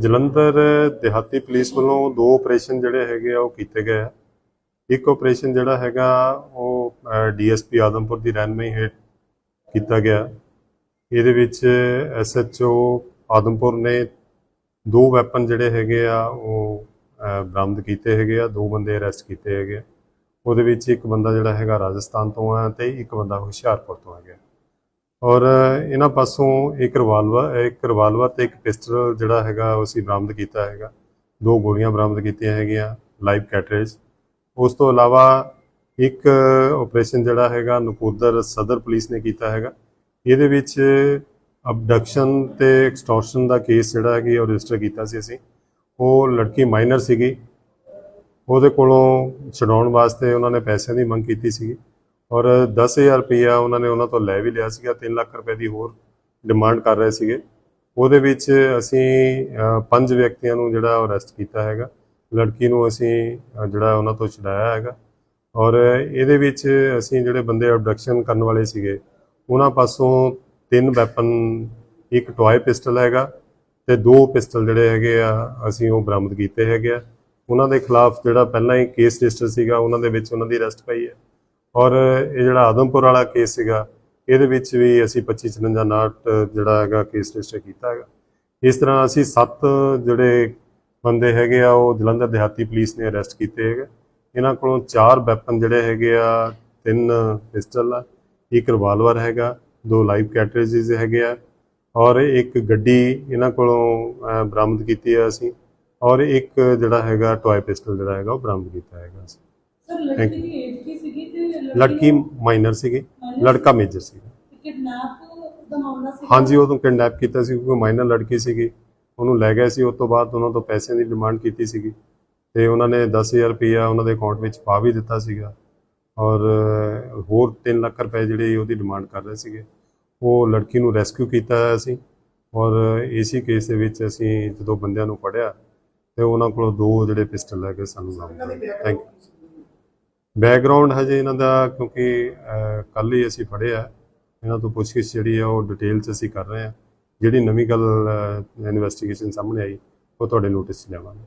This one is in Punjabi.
ਜਲੰਧਰ ਦਿਹਾਤੀ ਪੁਲਿਸ ਵੱਲੋਂ ਦੋ ਆਪਰੇਸ਼ਨ ਜਿਹੜੇ ਹੈਗੇ ਆ ਉਹ ਕੀਤੇ ਗਏ ਆ। ਇੱਕ ਆਪਰੇਸ਼ਨ ਜਿਹੜਾ ਹੈਗਾ ਉਹ ਡੀਐਸਪੀ ਆਦਮਪੁਰ ਦੀ ਰਹਿਨਮਈ ਹੇਠ ਕੀਤਾ ਗਿਆ। ਇਹਦੇ ਵਿੱਚ ਐਸਐਚਓ ਆਦਮਪੁਰ ਨੇ ਦੋ ਵੈਪਨ ਜਿਹੜੇ ਹੈਗੇ ਆ ਉਹ ਬਰਾਮਦ ਕੀਤੇ ਹੈਗੇ ਆ। ਦੋ ਬੰਦੇ ਅਰੈਸਟ ਕੀਤੇ ਹੈਗੇ ਆ। ਉਹਦੇ ਵਿੱਚ ਇੱਕ ਬੰਦਾ ਜਿਹੜਾ ਹੈਗਾ ਰਾਜਸਥਾਨ ਤੋਂ ਆ ਤੇ ਇੱਕ ਬੰਦਾ ਹੁਸ਼ਿਆਰਪੁਰ ਤੋਂ ਹੈਗਾ। ਔਰ ਇਹਨਾਂ ਪਾਸੋਂ ਇੱਕ ਰਿਵਾਲਵਰ ਇੱਕ ਰਿਵਾਲਵਰ ਤੇ ਇੱਕ ਪਿਸਟਲ ਜਿਹੜਾ ਹੈਗਾ ਉਹ ਅਸੀਂ ਬਰਾਮਦ ਕੀਤਾ ਹੈਗਾ। ਦੋ ਗੋਲੀਆਂ ਬਰਾਮਦ ਕੀਤੀਆਂ ਹੈਗੀਆਂ ਲਾਈਵ ਕੈਟਰੇਜ ਉਸ ਤੋਂ ਇਲਾਵਾ ਇੱਕ ਆਪਰੇਸ਼ਨ ਜਿਹੜਾ ਹੈਗਾ ਨਕੋਦਰ ਸਦਰ ਪੁਲਿਸ ਨੇ ਕੀਤਾ ਹੈਗਾ। ਇਹਦੇ ਵਿੱਚ ਅਬਡਕਸ਼ਨ ਤੇ ਐਕਸਟੋਰਸ਼ਨ ਦਾ ਕੇਸ ਜਿਹੜਾ ਹੈਗੀ ਉਹ ਰਜਿਸਟਰ ਕੀਤਾ ਸੀ ਅਸੀਂ। ਉਹ ਲੜਕੀ ਮਾਈਨਰ ਸੀਗੀ। ਉਹਦੇ ਕੋਲੋਂ ਛਡਾਉਣ ਵਾਸਤੇ ਉਹਨਾਂ ਨੇ ਪੈਸਿਆਂ ਦੀ ਮੰਗ ਕੀਤੀ ਸੀਗੀ। ਔਰ 10000 ਰੁਪਇਆ ਉਹਨਾਂ ਨੇ ਉਹਨਾਂ ਤੋਂ ਲੈ ਵੀ ਲਿਆ ਸੀਗਾ 3 ਲੱਖ ਰੁਪਏ ਦੀ ਹੋਰ ਡਿਮਾਂਡ ਕਰ ਰਹੇ ਸੀਗੇ। ਉਹਦੇ ਵਿੱਚ ਅਸੀਂ ਪੰਜ ਵਿਅਕਤੀਆਂ ਨੂੰ ਜਿਹੜਾ ਅਰੈਸਟ ਕੀਤਾ ਹੈਗਾ। ਲੜਕੀ ਨੂੰ ਅਸੀਂ ਜਿਹੜਾ ਉਹਨਾਂ ਤੋਂ ਛਡਾਇਆ ਹੈਗਾ। ਔਰ ਇਹਦੇ ਵਿੱਚ ਅਸੀਂ ਜਿਹੜੇ ਬੰਦੇ ਅਬਡਕਸ਼ਨ ਕਰਨ ਵਾਲੇ ਸੀਗੇ, ਉਹਨਾਂ ਪਾਸੋਂ ਤਿੰਨ ਵੈਪਨ ਇੱਕ ਟੋਏ ਪਿਸਟਲ ਹੈਗਾ ਤੇ ਦੋ ਪਿਸਟਲ ਜਿਹੜੇ ਹੈਗੇ ਆ, ਅਸੀਂ ਉਹ ਬਰਾਮਦ ਕੀਤੇ ਹੈਗੇ ਆ। ਉਹਨਾਂ ਦੇ ਖਿਲਾਫ ਜਿਹੜਾ ਪਹਿਲਾਂ ਹੀ ਕੇਸ ਰਜਿਸਟਰ ਸੀਗਾ, ਉਹਨਾਂ ਦੇ ਵਿੱਚ ਉਹਨਾਂ ਦੀ ਅਰੈਸਟ ਪਈ ਹੈ। ਔਰ ਇਹ ਜਿਹੜਾ ਆਦਮਪੁਰ ਵਾਲਾ ਕੇਸ ਸੀਗਾ, ਇਹਦੇ ਵਿੱਚ ਵੀ ਅਸੀਂ 25 54 ਨਾਟ ਜਿਹੜਾ ਹੈਗਾ ਕੇਸ ਰਜਿਸਟਰ ਕੀਤਾ ਹੈਗਾ। ਇਸ ਤਰ੍ਹਾਂ ਅਸੀਂ ਸੱਤ ਜਿਹੜੇ ਬੰਦੇ ਹੈਗੇ ਆ, ਉਹ ਜਲੰਧਰ ਦਿਹਾਤੀ ਪੁਲਿਸ ਨੇ ਅਰੈਸਟ ਕੀਤੇ ਹੈਗੇ। ਇਹਨਾਂ ਕੋਲੋਂ ਚਾਰ ਵੈਪਨ ਜਿਹੜੇ ਹੈਗੇ ਆ, ਤਿੰਨ ਪਿਸਟਲ ਆ, ਇੱਕ ਰਿਵਾਲਵਰ ਹੈਗਾ, ਦੋ ਲਾਈਵ ਕੈਟਰੇਜਸ ਹੈਗੇ ਆ, ਔਰ ਇੱਕ ਗੱਡੀ ਇਹਨਾਂ ਕੋਲੋਂ ਬਰਾਮਦ ਕੀਤੀ ਆ ਅਸੀਂ, ਔਰ ਇੱਕ ਜਿਹੜਾ ਹੈਗਾ ਟੋਏ ਪਿਸਟਲ ਜਿਹੜਾ ਹੈਗਾ, ਉਹ ਬਰਾਮਦ ਕੀਤਾ ਹੈਗਾ ਅਸੀਂ। ਸਰ ਲੜਕੀ ਦੀ ਏਜ ਕੀ ਸੀਗੀ ਤੇ ਲੜਕੀ ਮਾਈਨਰ ਸੀਗੀ ਲੜਕਾ ਮੇਜਰ ਸੀਗਾ। ਕਿਡਨੈਪ ਦਾ ਮਾਮਲਾ ਸੀ ਹਾਂਜੀ ਉਹ ਤੋਂ ਕਿਡਨੈਪ ਕੀਤਾ ਸੀ ਕਿਉਂਕਿ ਮਾਈਨਰ ਲੜਕੀ ਸੀਗੀ। ਉਹਨੂੰ ਲੈ ਗਏ ਸੀ ਉਸ ਤੋਂ ਬਾਅਦ ਉਹਨਾਂ ਤੋਂ ਪੈਸਿਆਂ ਦੀ ਡਿਮਾਂਡ ਕੀਤੀ ਸੀਗੀ। ਤੇ ਉਹਨਾਂ ਨੇ 10000 ਰੁਪਇਆ ਉਹਨਾਂ ਦੇ ਅਕਾਊਂਟ ਵਿੱਚ ਪਾ ਵੀ ਦਿੱਤਾ ਸੀਗਾ। ਔਰ ਹੋਰ 3 ਲੱਖ ਰੁਪਏ ਜਿਹੜੇ ਉਹਦੀ ਡਿਮਾਂਡ ਕਰ ਰਹੇ ਸੀਗੇ। ਉਹ ਲੜਕੀ ਨੂੰ ਰੈਸਕਿਊ ਕੀਤਾ ਅਸੀਂ ਔਰ ਇਸੇ ਕੇਸ ਦੇ ਵਿੱਚ ਅਸੀਂ ਜਦੋਂ ਬੰਦਿਆਂ ਨੂੰ ਫੜਿਆ ਤੇ ਉਹਨਾਂ ਕੋਲੋਂ ਦੋ ਜਿਹੜੇ ਪਿਸਟਲ ਲੈ ਕੇ ਸਾਨੂੰ ਬਰਾਮਦ ਥੈਂਕ ਯੂ ਬੈਕਗ੍ਰਾਉਂਡ ਹਜੇ ਇਹਨਾਂ ਦਾ, ਕਿਉਂਕਿ ਕੱਲ ਹੀ ਅਸੀਂ ਫੜਿਆ ਇਹਨਾਂ ਤੋਂ ਪੁੱਛਗਿੱਛ ਜਿਹੜੀ ਆ, ਉਹ ਡਿਟੇਲ 'ਚ ਅਸੀਂ ਕਰ ਰਹੇ ਹਾਂ ਜਿਹੜੀ ਨਵੀਂ ਗੱਲ ਇਨਵੈਸਟੀਗੇਸ਼ਨ ਸਾਹਮਣੇ ਆਈ, ਉਹ ਤੁਹਾਡੇ ਨੋਟਿਸ 'ਚ ਲਿਆਵਾਂਗੇ।